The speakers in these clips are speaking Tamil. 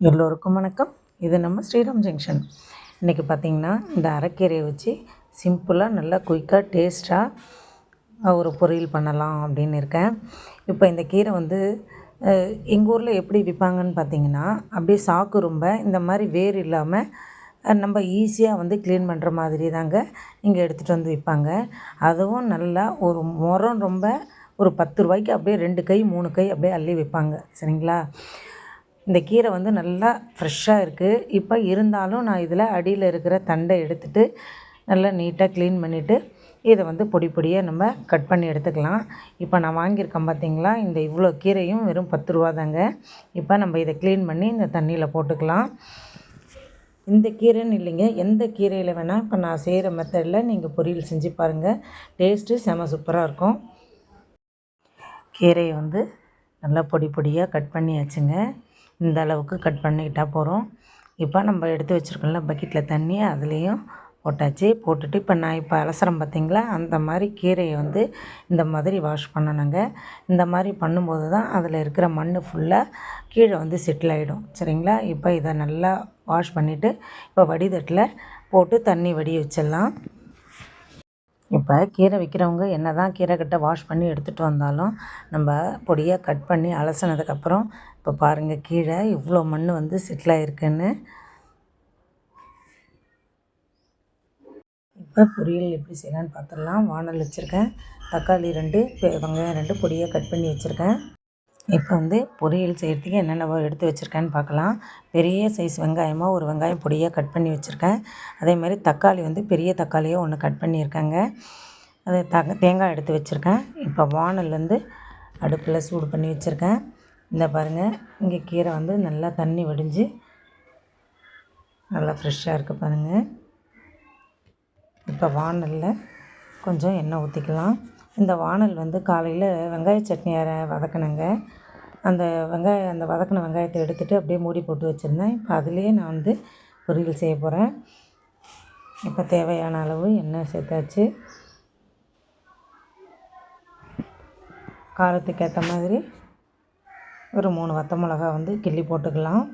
எல்லோருக்கும் வணக்கம். இது நம்ம ஸ்ரீராம் ஜங்ஷன். இன்றைக்கி பார்த்திங்கன்னா இந்த அரைக்கீரையை வச்சு சிம்பிளாக நல்லா குயிக்காக டேஸ்ட்டாக ஒரு பொரியல் பண்ணலாம் அப்படின்னு இருக்கேன். இப்போ இந்த கீரை வந்து எங்கள் ஊரில் எப்படி விற்பாங்கன்னு பார்த்தீங்கன்னா அப்படியே சாக்கு ரொம்ப இந்த மாதிரி வேர் இல்லாமல் நம்ம ஈஸியாக வந்து க்ளீன் பண்ணுற மாதிரி தாங்க இங்கே எடுத்துகிட்டு வந்து விற்பாங்க அதுவும் நல்லா ஒரு முறம் ரொம்ப ஒரு பத்து ரூபாய்க்கு அப்படியே ரெண்டு கை மூணு கை அப்படியே அள்ளி விற்பாங்க சரிங்களா? இந்த கீரை வந்து நல்லா ஃப்ரெஷ்ஷாக இருக்குது இப்போ இருந்தாலும் நான் இதில் அடியில் இருக்கிற தண்டை எடுத்துட்டு நல்லா நீட்டாக க்ளீன் பண்ணிவிட்டு இதை வந்து பொடி பொடியாக நம்ம கட் பண்ணி எடுத்துக்கலாம். இப்போ நான் வாங்கியிருக்கேன் பார்த்தீங்களா இந்த இவ்வளோ கீரையும் வெறும் பத்து ரூபா தாங்க. இப்போ நம்ம இதை க்ளீன் பண்ணி இந்த தண்ணியில் போட்டுக்கலாம். இந்த கீரைன்னு இல்லைங்க எந்த கீரையில் வேணால் இப்போ நான் செய்கிற மெத்தடில் நீங்கள் பொரியல் செஞ்சு பாருங்கள் டேஸ்ட்டு செம சூப்பராக இருக்கும். கீரையை வந்து நல்லா பொடி பொடியாக கட் பண்ணியாச்சுங்க. இந்த அளவுக்கு கட் பண்ணிக்கிட்டால் போகிறோம் இப்போ நம்ம எடுத்து வச்சுருக்கோம்ல பக்கெட்டில் தண்ணி அதுலேயும் போட்டாச்சு. போட்டுட்டு இப்போ நான் இப்போ அலசரம் பார்த்திங்களா? அந்த மாதிரி கீரையை வந்து இந்த மாதிரி வாஷ் பண்ணணுங்க. இந்த மாதிரி பண்ணும்போது தான் அதில் இருக்கிற மண் ஃபுல்லாக கீழே வந்து செட்டில் ஆகிடும் சரிங்களா? இப்போ இதை நல்லா வாஷ் பண்ணிவிட்டு இப்போ வடிதட்டில் போட்டு தண்ணி வடி வச்சிடலாம். இப்போ கீரை விற்கிறவங்க என்ன தான் கீரை கிட்ட வாஷ் பண்ணி எடுத்துகிட்டு வந்தாலும் நம்ம பொடியாக கட் பண்ணி அலசினதுக்கப்புறம் இப்போ பாருங்கள் கீழே இவ்வளோ மண் வந்து செட்டில் ஆகிருக்குன்னு இப்போ பொரியல் எப்படி செய்யலான்னு பார்த்துடலாம். வானல் வச்சுருக்கேன். தக்காளி ரெண்டு வெங்காயம் ரெண்டு பொடியாக கட் பண்ணி வச்சுருக்கேன். இப்போ வந்து பொரியல் செய்கிறதுக்கு என்னென்ன எடுத்து வச்சுருக்கேன்னு பார்க்கலாம். பெரிய சைஸ் வெங்காயமாக ஒரு வெங்காயம் பொடியாக கட் பண்ணி வச்சுருக்கேன். அதே மாதிரி தக்காளி வந்து பெரிய தக்காளியாக ஒன்று கட் பண்ணியிருக்கேங்க. அது த தேங்காய் எடுத்து வச்சுருக்கேன். இப்போ வானல்லேருந்து அடுப்பில் சூடு பண்ணி வச்சுருக்கேன். இந்த பாருங்கள் இங்கே கீரை வந்து நல்லா தண்ணி வடிஞ்சு நல்லா ஃப்ரெஷ்ஷாக இருக்குது பாருங்கள் இப்போ வானலில் கொஞ்சம் எண்ணெய் ஊற்றிக்கலாம் இந்த வானல் வந்து காலையில் வெங்காய சட்னி அரை வதக்கினேங்க. அந்த வெங்காயம் அந்த வதக்கின வெங்காயத்தை எடுத்துகிட்டு அப்படியே மூடி போட்டு வச்சுருந்தேன். இப்போ அதுலேயே நான் வந்து பொரியல் செய்ய போகிறேன் இப்போ தேவையான அளவு எண்ணெய் சேர்த்தாச்சு. காரத்துக்கு ஏற்ற மாதிரி ஒரு மூணு வத்த மிளகா வந்து கிள்ளி போட்டுக்கலாம்.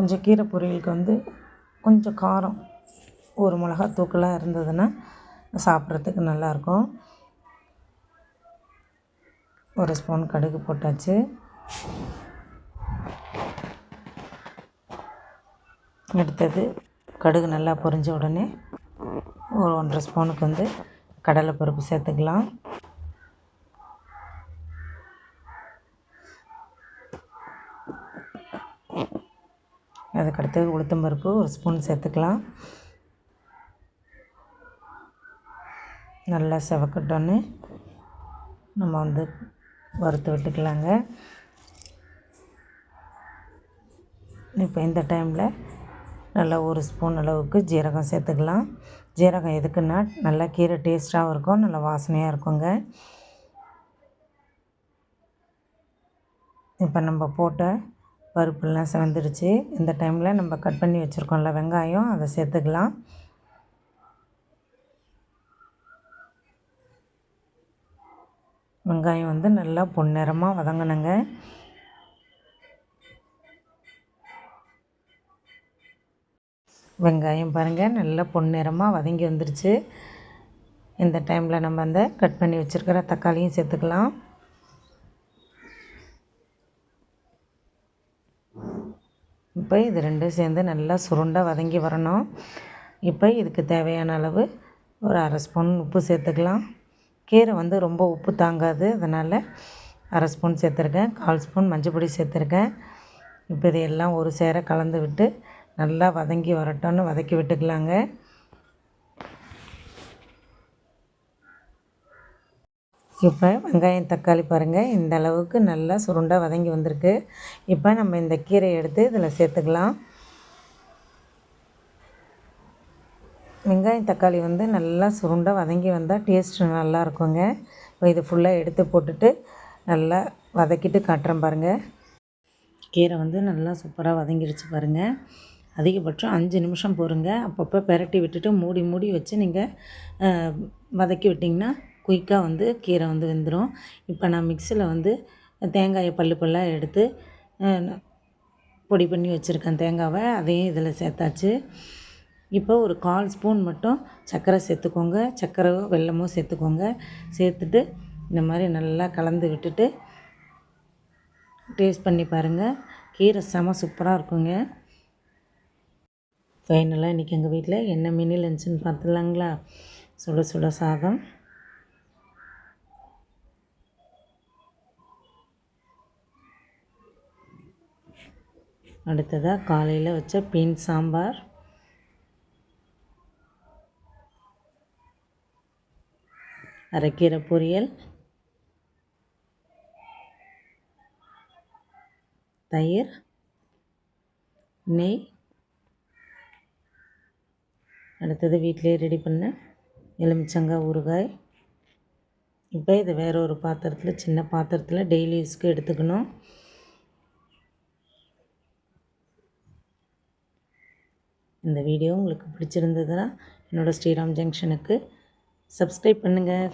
கொஞ்சம் கீரை பொரியலுக்கு வந்து கொஞ்சம் காரம் ஒரு மிளகா தூக்கலாக இருந்ததுன்னா சாப்பிட்றதுக்கு நல்லாயிருக்கும். ஒரு ஸ்பூன் கடுகு போட்டாச்சு. அடுத்தது கடுகு நல்லா பொரிஞ்ச உடனே ஒரு ஒன்றரை ஸ்பூனுக்கு வந்து கடலைப்பருப்பு சேர்த்துக்கலாம். அதுக்கடுத்து உளுத்தம்பருப்பு ஒரு ஸ்பூன் சேர்த்துக்கலாம். நல்லா செவக்கட்டோன்னு நம்ம வந்து வறுத்து விட்டுக்கலாங்க. இப்போ இந்த டைமில் நல்லா ஒரு ஸ்பூன் அளவுக்கு ஜீரகம் சேர்த்துக்கலாம். ஜீரகம் எதுக்குன்னா நல்லா கீரை டேஸ்ட்டாகவும் இருக்கும் நல்லா வாசனையாக இருக்குங்க. இப்போ நம்ம போட்ட பருப்புலாம் செவந்துடுச்சு. இந்த டைமில் நம்ம கட் பண்ணி வச்சுருக்கோம்ல வெங்காயம் அதை சேர்த்துக்கலாம். வெங்காயம் வந்து நல்லா பொன்னிறமாக வதங்கினங்க வெங்காயம் பாருங்கள் நல்லா பொன்னிறமாக வதங்கி வந்துருச்சு இந்த டைமில் நம்ம அந்த கட் பண்ணி வச்சுருக்கிற தக்காளியும் சேர்த்துக்கலாம். இப்போ இது ரெண்டும் சேர்ந்து நல்லா சுருண்டாக வதங்கி வரணும். இப்போ இதுக்கு தேவையான அளவு ஒரு அரை ஸ்பூன் உப்பு சேர்த்துக்கலாம். கீரை வந்து ரொம்ப உப்பு தாங்காது அதனால் அரை ஸ்பூன் சேர்த்துருக்கேன். கால் ஸ்பூன் மஞ்சள் பொடி சேர்த்துருக்கேன். இப்போ இதையெல்லாம் ஒரு சேர கலந்து விட்டு நல்லா வதங்கி வரட்டும்னு வதக்கி விட்டுக்கலாங்க. இப்போ வெங்காயம் தக்காளி பாருங்கள் இந்த அளவுக்கு நல்லா சுருண்டாக வதங்கி வந்திருக்கு. இப்போ நம்ம இந்த கீரையை எடுத்து இதில் சேர்த்துக்கலாம். வெங்காயம் தக்காளி வந்து நல்லா சுருண்டாக வதங்கி வந்தால் டேஸ்ட்டு நல்லா இருக்குங்க. இப்போ இது ஃபுல்லாக எடுத்து போட்டுட்டு நல்லா வதக்கிட்டு காட்டுறேன் பாருங்கள் கீரை வந்து நல்லா சூப்பராக வதங்கிடுச்சு பாருங்கள் அதிகபட்சம் அஞ்சு நிமிஷம் பொறுங்க. அப்பப்போ பெரட்டி விட்டுட்டு மூடி மூடி வச்சு நீங்கள் வதக்கி விட்டிங்கன்னா குயிக்காக வந்து கீரை வந்து வெந்துடும் இப்போ நான் மிக்சியில் வந்து தேங்காயை பல்லு பல்லாக எடுத்து பொடி பண்ணி வச்சுருக்கேன் தேங்காவை. அதையும் இதில் சேர்த்தாச்சு. இப்போ ஒரு கால் ஸ்பூன் மட்டும் சர்க்கரை சேர்த்துக்கோங்க. சர்க்கரை வெல்லமும் சேர்த்துக்கோங்க. சேர்த்துட்டு இந்த மாதிரி நல்லா கலந்து விட்டுட்டு டேஸ்ட் பண்ணி பாருங்கள் கீரை செம சூப்பராக இருக்குங்க. ஃபைனலாக இன்றைக்கி எங்கள் வீட்டில் என்ன மினி லஞ்சுன்னு பார்த்துலாங்களா சுட சுட சாதம். அடுத்ததாக காலையில் வச்ச பீன் சாம்பார். அரைக்கீரை பொரியல். தயிர். நெய். அடுத்தது வீட்டிலே ரெடி பண்ண எலுமிச்சங்காய் ஊறுகாய். இப்போ இதை வேற ஒரு பாத்திரத்தில் சின்ன பாத்திரத்தில் டெய்லி யூஸ்க்கு எடுத்துக்கணும். இந்த வீடியோ உங்களுக்கு பிடிச்சிருந்ததுன்னா என்னோடய ஸ்ரீராம் ஜங்ஷனுக்கு சப்ஸ்கிரைப் பண்ணுங்கள்